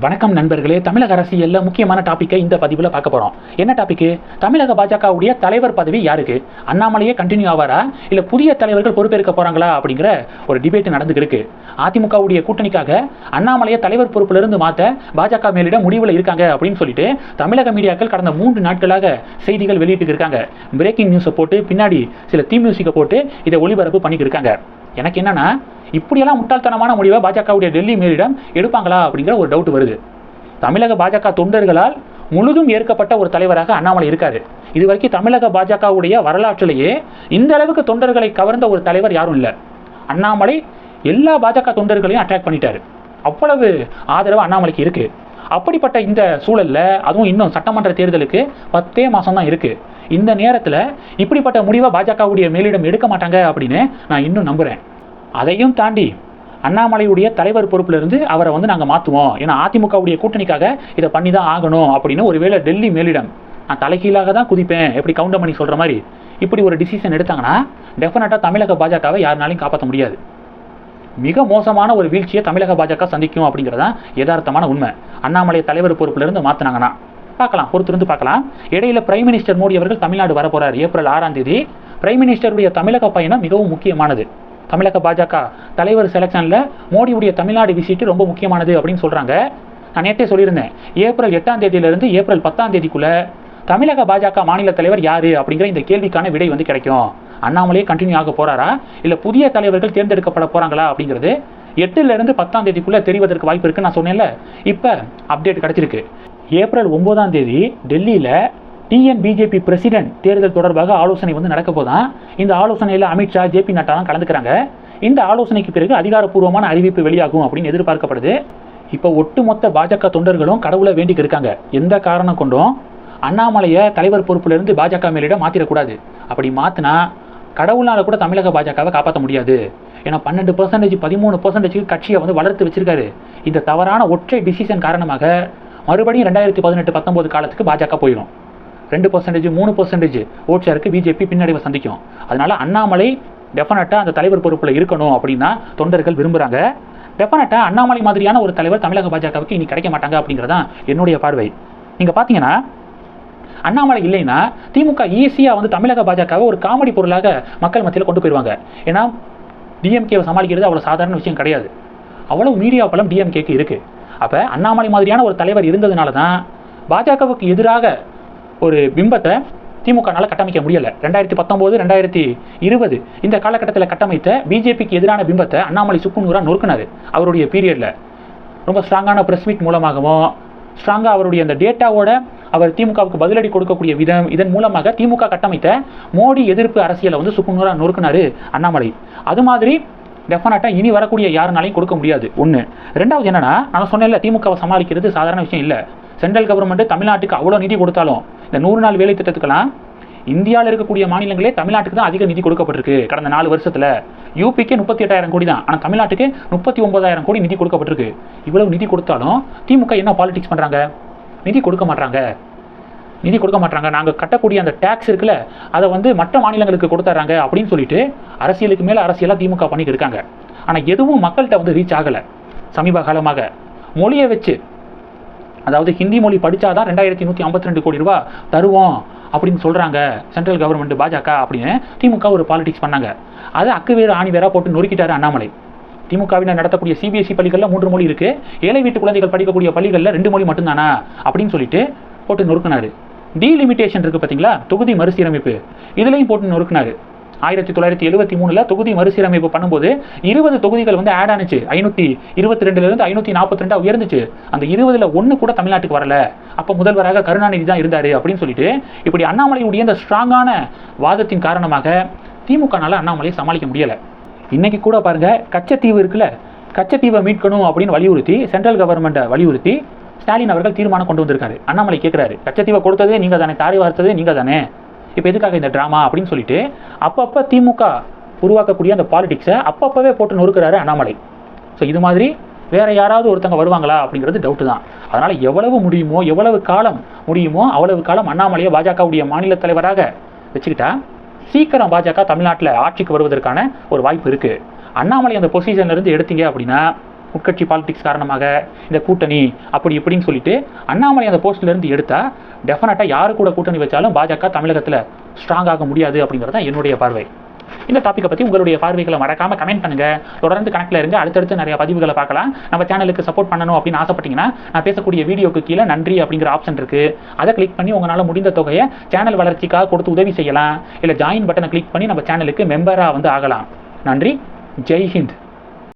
வணக்கம் நண்பர்களே தமிழக அரசியல்ல முக்கியமான டாப்பிக்கை இந்த பதிவில் பார்க்க போகிறோம் என்ன டாப்பிக்கு தமிழக பாஜகவுடைய தலைவர் பதவி யாருக்கு? அண்ணாமலையே கண்டினியூ ஆவாரா? இல்லை புதிய தலைவர்கள் பொறுப்பேற்க போகிறாங்களா அப்படிங்கிற ஒரு டிபேட் நடந்துகிருக்கு. அதிமுகவுடைய கூட்டணிக்காக அண்ணாமலையை தலைவர் பொறுப்பிலிருந்து மாற்ற பாஜக மேலிட முடிவில் இருக்காங்க அப்படின்னு சொல்லிட்டு தமிழக மீடியாக்கள் கடந்த மூன்று நாட்களாக செய்திகள் வெளியிட்டு இருக்காங்க பிரேக்கிங் நியூஸை போட்டு பின்னாடி சில தீ மியூசிக்கை போட்டு இதை ஒளிபரப்பு பண்ணிக்கிருக்காங்க எனக்கு என்னென்னா இப்படியெல்லாம் முட்டாள்தனமான முடிவை பாஜகவுடைய டெல்லி மேலிடம் எடுப்பாங்களா அப்படிங்கிற ஒரு டவுட் வருது. தமிழக பாஜக தொண்டர்களால் முழுதும் ஏற்கப்பட்ட ஒரு தலைவராக அண்ணாமலை இருக்காரு. இது வரைக்கும் தமிழக பாஜகவுடைய வரலாற்றிலேயே இந்த அளவுக்கு தொண்டர்களை கவர்ந்த ஒரு தலைவர் யாரும் இல்லை. அண்ணாமலை எல்லா பாஜக தொண்டர்களையும் அட்ராக்ட் பண்ணிட்டாரு. அவ்வளவு ஆதரவு அண்ணாமலைக்கு இருக்குது அப்படிப்பட்ட இந்த சூழலில் அதுவும் இன்னும் சட்டமன்ற தேர்தலுக்கு பத்தே மாதம் தான் இருக்குது இந்த நேரத்தில் இப்படிப்பட்ட முடிவை பாஜகவுடைய மேலிடம் எடுக்க மாட்டாங்க அப்படின்னு நான் இன்னும் நம்புகிறேன் அதையும் தாண்டி அண்ணாமலையுடைய தலைவர் பொறுப்பிலிருந்து அவரை வந்து நாங்கள் மாற்றுவோம் ஏன்னா அதிமுகவுடைய கூட்டணிக்காக இதை பண்ணி தான் ஆகணும் அப்படின்னு ஒருவேளை டெல்லி மேலிடம் நான் தலைகீழாக தான் குதிப்பேன். எப்படி கவுண்டர் பண்ணி சொல்கிற மாதிரி இப்படி ஒரு டிசிஷன் எடுத்தாங்கன்னா டெஃபினட்டாக தமிழக பாஜகவை யாருனாலையும் காப்பாற்ற முடியாது. மிக மோசமான ஒரு வீழ்ச்சியை தமிழக பாஜக சந்திக்கும் அப்படிங்கிறதான் யதார்த்தமான உண்மை. அண்ணாமலை தலைவர் பொறுப்பிலிருந்து மாற்றினாங்கன்னா பார்க்கலாம் பொறுத்திருந்து பார்க்கலாம். இடையில பிரைம் மினிஸ்டர் மோடி அவர்கள் தமிழ்நாடு வர போறார் ஏப்ரல் ஆறாம் தேதி. பிரைம் மினிஸ்டருடைய தமிழக பயணம் மிகவும் முக்கியமானது. தமிழக பாஜக தலைவர் செலெக்ஷனில் மோடியுடைய தமிழ்நாடு விசிட் ரொம்ப முக்கியமானது அப்படின்னு சொல்கிறாங்க நான் நேற்றே சொல்லியிருந்தேன் ஏப்ரல் எட்டாம் தேதியிலிருந்து ஏப்ரல் பத்தாம் தேதிக்குள்ளே தமிழக பாஜக மாநில தலைவர் யார் அப்படிங்கிற இந்த கேள்விக்கான விடை வந்து கிடைக்கும். அண்ணாமலையே கண்டினியூ ஆக போறாரா? இல்லை புதிய தலைவர்கள் தேர்ந்தெடுக்கப்பட போகிறாங்களா அப்படிங்கிறது எட்டுலேருந்து பத்தாம் தேதிக்குள்ளே தெரிவதற்கு வாய்ப்பு இருக்குன்னு நான் சொன்னேன்ல. இப்போ அப்டேட் கிடச்சிருக்கு. ஏப்ரல் ஒம்போதாம் தேதி டெல்லியில் டிஎன் பிஜேபி பிரசிடென்ட் தேர்தல் தொடர்பாக ஆலோசனை வந்து நடக்க போதான். இந்த ஆலோசனையில் அமித்ஷா ஜேபி நட்டாலாம் கலந்துக்கிறாங்க. இந்த ஆலோசனைக்கு பிறகு அதிகாரப்பூர்வமான அறிவிப்பு வெளியாகும் அப்படின்னு எதிர்பார்க்கப்படுது. இப்போ ஒட்டுமொத்த பாஜக தொண்டர்களும் கடவுளை வேண்டிக்கு இருக்காங்க. எந்த காரணம் கொண்டும்? அண்ணாமலையை தலைவர் பொறுப்பிலிருந்து பாஜக மேலிட மாற்றிடக்கூடாது அப்படி மாற்றினா கடவுளால் கூட தமிழக பாஜகவை காப்பாற்ற முடியாது. ஏன்னா பன்னெண்டு பர்சன்டேஜ் பதிமூணு பர்சன்டேஜுக்கு கட்சியை வந்து வளர்த்து வச்சிருக்காரு. இந்த தவறான ஒற்றை டிசிஷன் காரணமாக மறுபடியும் ரெண்டாயிரத்தி பதினெட்டு பத்தொம்போது காலத்துக்கு பாஜக போயிடும் ரெண்டு பர்சன்டேஜ் மூணு பர்சன்டேஜ் ஓட் ஷேருக்கு பிஜேபி பின்னடைவை சந்திக்கும். அதனால அண்ணாமலை டெஃபினட்டாக அந்த தலைவர் பொறுப்பில் இருக்கணும் அப்படின்னா தொண்டர்கள் விரும்புகிறாங்க டெஃபினட்டாக அண்ணாமலை மாதிரியான ஒரு தலைவர் தமிழக பாஜகவுக்கு இனி கிடைக்க மாட்டாங்க அப்படிங்கிறதான் என்னுடைய பார்வை. நீங்கள் பார்த்தீங்கன்னா அண்ணாமலை இல்லைன்னா திமுக ஈஸியாக வந்து தமிழக பாஜகவை ஒரு காமெடி பொருளாக மக்கள் மத்தியில் கொண்டு போயிடுவாங்க. ஏன்னா டிஎம்கேவை சமாளிக்கிறது அவ்வளோ சாதாரண விஷயம் கிடையாது. அவ்வளோ மீடியா பலம் டிஎம்கேக்கு இருக்குது அப்போ அண்ணாமலை மாதிரியான ஒரு தலைவர் இருந்ததுனால தான் பாஜகவுக்கு எதிராக ஒரு பிம்பத்தை திமுகனால் கட்டமைக்க முடியலை. ரெண்டாயிரத்தி பத்தொம்போது ரெண்டாயிரத்தி இருபது இந்த காலகட்டத்தில் கட்டமைத்த பிஜேபிக்கு எதிரான பிம்பத்தை அண்ணாமலை சுக்குநூறாக நொறுக்கினார் அவருடைய பீரியடில் ரொம்ப ஸ்ட்ராங்கான ப்ரெஸ் மீட் மூலமாகவும் ஸ்ட்ராங்காக அவருடைய அந்த டேட்டாவோட அவர் திமுகவுக்கு பதிலடி கொடுக்கக்கூடிய விதம் இதன் மூலமாக திமுக கட்டமைத்த மோடி எதிர்ப்பு அரசியலை வந்து சுக்குநூறாக நொறுக்கினாரு அண்ணாமலை. அது மாதிரி டெஃபினட்டாக இனி வரக்கூடிய யாருனாலையும் கொடுக்க முடியாது. ஒன்று ரெண்டாவது என்னன்னா நான் சொன்னேன்ல திமுகவை சமாளிக்கிறது சாதாரண விஷயம் இல்லை. சென்ட்ரல் கவர்மெண்ட் தமிழ்நாட்டுக்கு அவ்வளோ நிதி கொடுத்தாலும் இந்த நூறு நாள் வேலை திட்டத்துக்கெல்லாம் இந்தியாவில் இருக்கக்கூடிய மாநிலங்களே தமிழ்நாட்டுக்கு தான் அதிக நிதி கொடுக்கப்பட்டிருக்கு. கடந்த நாலு வருஷத்தில் யூபிக்கு முப்பத்தி எட்டாயிரம் கோடி தான். ஆனால் தமிழ்நாட்டுக்கு முப்பத்தி ஒன்பதாயிரம் கோடி நிதி கொடுக்கப்பட்டிருக்கு. இவ்வளவு நிதி கொடுத்தாலும் திமுக என்ன பாலிடிக்ஸ் பண்ணுறாங்க நிதி கொடுக்க மாட்டாங்க நிதி கொடுக்க மாட்டாங்க நாங்கள் கட்டக்கூடிய அந்த டேக்ஸ் இருக்குல்ல அதை வந்து மற்ற மாநிலங்களுக்கு கொடுத்துட்றாங்க அப்படின்னு சொல்லிட்டு அரசியலுக்கு மேலே அரசியலாக திமுக பண்ணிட்டு இருக்காங்க. ஆனால் எதுவும் மக்கள்கிட்ட வந்து ரீச் ஆகலை. சமீப காலமாக மொழியை வச்சு அதாவது ஹிந்தி மொழி படித்தாதான் ரெண்டாயிரத்தி நூற்றி ஐம்பத்தி ரெண்டு கோடி ரூபா தருவோம் அப்படின்னு சொல்கிறாங்க சென்ட்ரல் கவர்மெண்ட் பாஜக அப்படின்னு திமுக ஒரு பாலிடிக்ஸ் பண்ணாங்க. அதை அக்கு வேறு ஆணி வேற போட்டு நொறுக்கிட்டாரு அண்ணாமலை. திமுகவினர் நடத்தக்கூடிய சிபிஎஸ்சி பள்ளிகளில் மூன்று மொழி இருக்குது ஏழை வீட்டு குழந்தைகள் படிக்கக்கூடிய பள்ளிகளில் ரெண்டு மொழி மட்டும்தானா அப்படின்னு சொல்லிட்டு போட்டு நொறுக்கினாரு. டீலிமிட்டேஷன் இருக்குது பார்த்தீங்களா தொகுதி மறுசீரமைப்பு. இதுலையும் போட்டு நொறுக்கினாரு. ஆயிரத்தி தொள்ளாயிரத்தி எழுபத்தி மூணுல தொகுதி மறுசீரமைப்பு பண்ணும்போது இருபது தொகுதிகள் வந்து ஆட் ஆனிச்சு. ஐநூற்றி இருபத்தி ரெண்டுலேருந்து ஐநூற்றி நாற்பத்தி ரெண்டாக உயர்ந்துச்சு. அந்த இருபதில் ஒன்று கூட தமிழ்நாட்டுக்கு வரல. அப்போ முதல்வராக கருணாநிதி தான் இருந்தார் அப்படின்னு சொல்லிட்டு இப்படி அண்ணாமலையுடைய இந்த ஸ்ட்ராங்கான வாதத்தின் காரணமாக திமுகனால் அண்ணாமலையை சமாளிக்க முடியலை. இன்றைக்கி கூட பாருங்க கச்சத்தீவு இருக்குல்ல? கச்சத்தீவை மீட்கணும் அப்படின்னு வலியுறுத்தி சென்ட்ரல் கவர்மெண்ட்டை வலியுறுத்தி ஸ்டாலின் அவர்கள் தீர்மானம் கொண்டு வந்திருக்காரு. அண்ணாமலை கேட்குறாரு லட்சத்தீவை கொடுத்ததே நீங்கள் தானே தாரி வார்த்ததே நீங்கள் தானே. இப்போ எதுக்காக இந்த ட்ராமா அப்படின்னு சொல்லிட்டு அப்பப்போ திமுக உருவாக்கக்கூடிய அந்த பாலிடிக்ஸை அப்பப்போவே போட்டு நொறுக்கிறாரு அண்ணாமலை. ஸோ இது மாதிரி வேற யாராவது ஒருத்தங்க வருவாங்களா அப்படிங்கிறது டவுட்டு தான். அதனால் எவ்வளவு முடியுமோ எவ்வளவு காலம் முடியுமோ அவ்வளவு காலம் அண்ணாமலையை பாஜகவுடைய மாநில தலைவராக வச்சுக்கிட்டா சீக்கிரம் பாஜக தமிழ்நாட்டில் ஆட்சிக்கு வருவதற்கான ஒரு வாய்ப்பு இருக்குது அண்ணாமலை அந்த பொசிஷன்லேருந்து எடுத்தீங்க அப்படின்னா உட்கட்சி பாலிடிக்ஸ் காரணமாக இந்த கூட்டணி அப்படி இப்படின்னு சொல்லிட்டு அண்ணாமலை அந்த போஸ்ட்லேருந்து எடுத்தால் எடுத்தா டெஃபினட்டாக யாரு கூட கூட்டணி வச்சாலும் பாஜக தமிழகத்தில் ஸ்ட்ராங் ஆக முடியாது அப்படிங்கிறது தான் என்னுடைய பார்வை. இந்த டாப்பிக்கை பற்றி உங்களுடைய பார்வைகளை மறக்காம கமெண்ட் பண்ணுங்க. தொடர்ந்து கணக்கில் இருங்க. அடுத்தடுத்து நிறைய பதிவுகளை பார்க்கலாம். நம்ம சேனலுக்கு சப்போர்ட் பண்ணணும் அப்படின்னு ஆசைப்பட்டீங்கன்னா நான் பேசக்கூடிய வீடியோக்கு கீழே நன்றி அப்படிங்கிற ஆப்ஷன் இருக்கு. அதை கிளிக் பண்ணி உங்களால் முடிந்த தொகையை சேனல் வளர்ச்சிக்காக கொடுத்து உதவி செய்யலாம். இல்லை ஜாயின் பட்டனை கிளிக் பண்ணி நம்ம சேனலுக்கு மெம்பராக வந்து ஆகலாம். நன்றி. ஜெய் ஹிந்த்.